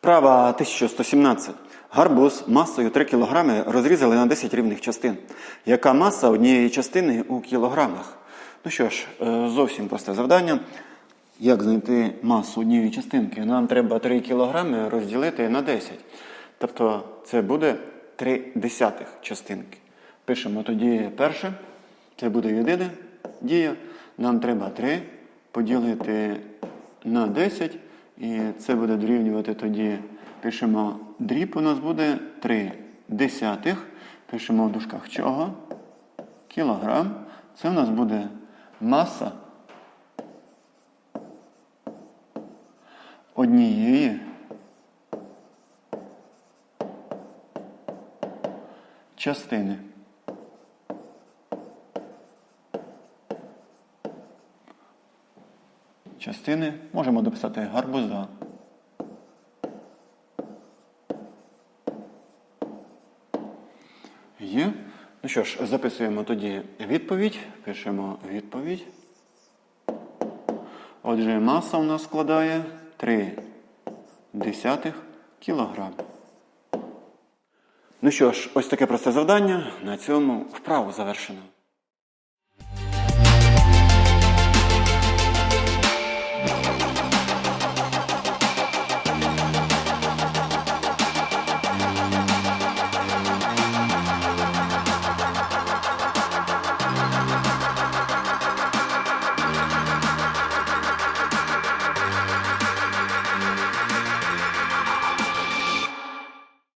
Вправа 1117. Гарбуз масою 3 кг розрізали на 10 рівних частин. Яка маса однієї частини у кілограмах? Ну що ж, е, зовсім просте завдання. Як знайти масу однієї частинки? Нам треба 3 кг розділити на 10. Тобто це буде 3 десятих частинки. Пишемо тоді перше. Це буде єдина дія. Нам треба 3 поділити на 10. І це буде дорівнювати тоді. Пишемо дріб у нас буде 3 десятих. Пишемо в дужках чого? Кілограм. Це у нас буде маса однієї частини. Частини можемо дописати гарбуза. Є. Ну що ж, записуємо тоді відповідь. Пишемо відповідь. Отже, маса у нас складає 3 десятих кілограм. Ну що ж, ось таке просте завдання. На цьому вправу завершено.